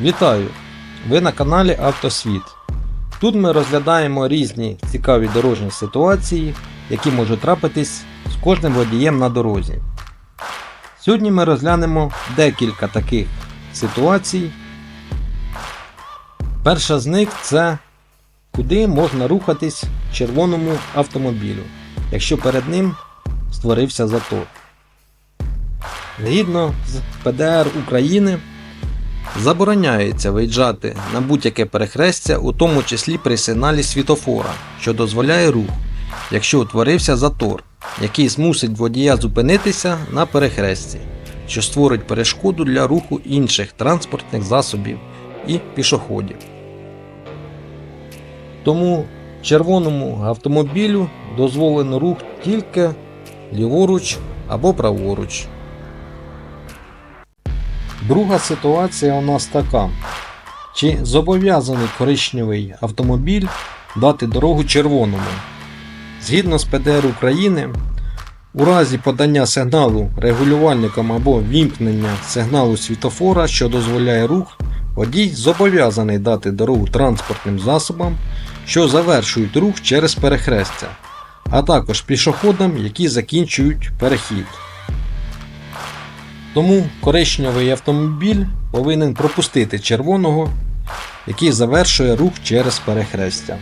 Вітаю! Ви на каналі Автосвіт. Тут ми розглядаємо різні цікаві дорожні ситуації, які можуть трапитись з кожним водієм на дорозі. Сьогодні ми розглянемо декілька таких ситуацій. Перша з них це куди можна рухатись червоному автомобілю, якщо перед ним створився затор. Згідно з ПДР України забороняється виїжджати на будь-яке перехрестя, у тому числі при сигналі світофора, що дозволяє рух, якщо утворився затор, який змусить водія зупинитися на перехресті, що створить перешкоду для руху інших транспортних засобів і пішоходів. Тому червоному автомобілю дозволено рух тільки ліворуч або праворуч. Друга ситуація у нас така. Чи зобов'язаний коричневий автомобіль дати дорогу червоному? Згідно з ПДР України, у разі подання сигналу регулювальником або вімкнення сигналу світофора, що дозволяє рух, водій зобов'язаний дати дорогу транспортним засобам, що завершують рух через перехрестя, а також пішоходам, які закінчують перехід. Тому коричневий автомобіль повинен пропустити червоного, який завершує рух через перехрестя.